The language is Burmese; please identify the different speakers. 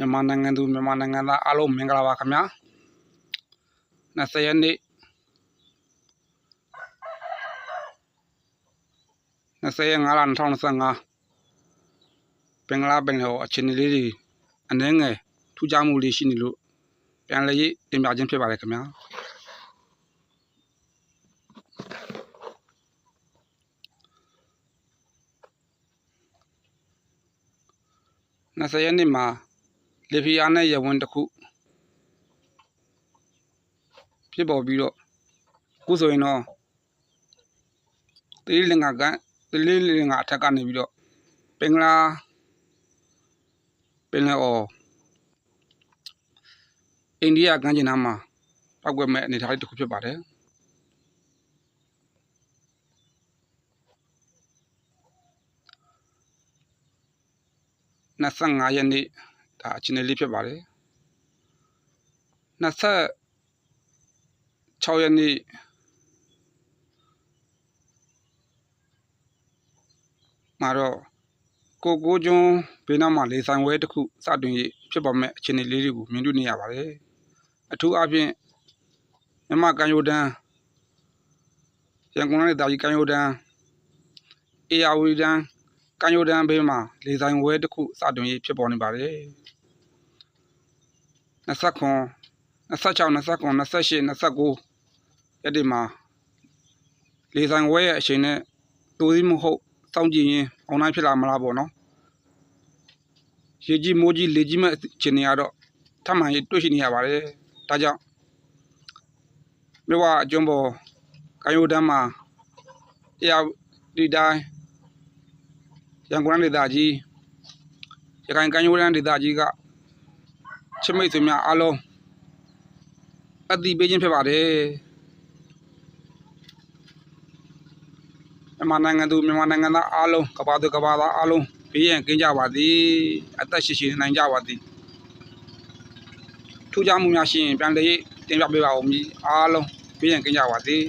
Speaker 1: မြန်မာနိုင်ငံသူမြန်မာနိုင်ငံသားအားလုံးမင်္ဂလာပါခင်ဗျာ20ရက်နေ့20ရက်5လ2025ဘင်္ဂလားပင်လယ်အော်အခြေအနေလေးတွေအနည်းငယ်ထူးခြားမှုလေးရှိနေလို့ပြန်လည်ရေးတင်ပြခြင်းဖြစ်ပါတယ်ခင်ဗျာ20ရက်နေ့မှာ လီဖီယာနဲ့ရဝင်းတစ်ခုဖြစ်ပေါ်ပြီးတော့အခုဆိုရင်တော့သီရိလင်္ကာကသီရိလင်္ကာအထက်ကနေပြီးတော့ပင်္ဂလားပင်လယ်အော်အိန္ဒိယကမ်းခြေနားမှာပောက်ကွက်မဲ့အနေအထားလေးတစ်ခုဖြစ်ပါတယ်25ရက်နေ့ ဒါအခြေအနေလေးဖြစ်ပါတယ်26ရက်နေ့မှာတော့ကိုကိုကျွန်းဘေးနားမှာလေဆိုင်ဝဲတစ်ခုစတင်ရေးဖြစ်ပေါ်မဲ့အခြေအနေလေးတွေကိုမြင်တွေ့နေရပါတယ်အထူးအဖြင့်မြမကန်ယိုတန်းရန်ကုန်နဲ့တာကြီးကန်ယိုတန်းအေယာဝီတန်းကန်ယိုတန်းဘေးမှာလေဆိုင်ဝဲတစ်ခုစတင်ရေးဖြစ်ပေါ်နေပါတယ် 29 26 29 28 29ရက်ဒီမှာလေဆိုင်ဝဲရဲ့အချိန်နဲ့တူသီးမဟုတ်စောင့်ကြည့်ရင်အွန်လိုင်းဖြစ်လာမလားပေါ့နော်ရေကြီးမိုးကြီးလေကြီးမဲ့အချိန်တွေကတော့ထပ်မံရေးတွေ့ရှိနေရပါတယ်ဒါကြောင့်မြဝအကျွန်းပေါ်ကာယိုတန်းမှာတရားဒီတိုင်းရန်ကုန်ဒေသကြီးရခိုင်ကမ်းရိုးတန်းဒေသကြီးက ချစ်မိတ်ဆွေများအားလုံးအသိပေးခြင်းဖြစ်ပါတယ်မြန်မာနိုင်ငံသူမြန်မာနိုင်ငံသားအားလုံးကမ္ဘာသူကမ္ဘာသားအားလုံးဘေးရန်ကင်းကြပါသည်အသက်ရှိရှိနိုင်ကြပါသည်ထူးခြားမှုများရှိရင်ပြန်လည်တင်ပြပေးပါဦးမည်အားလုံးဘေးရန်ကင်းကြပါသည်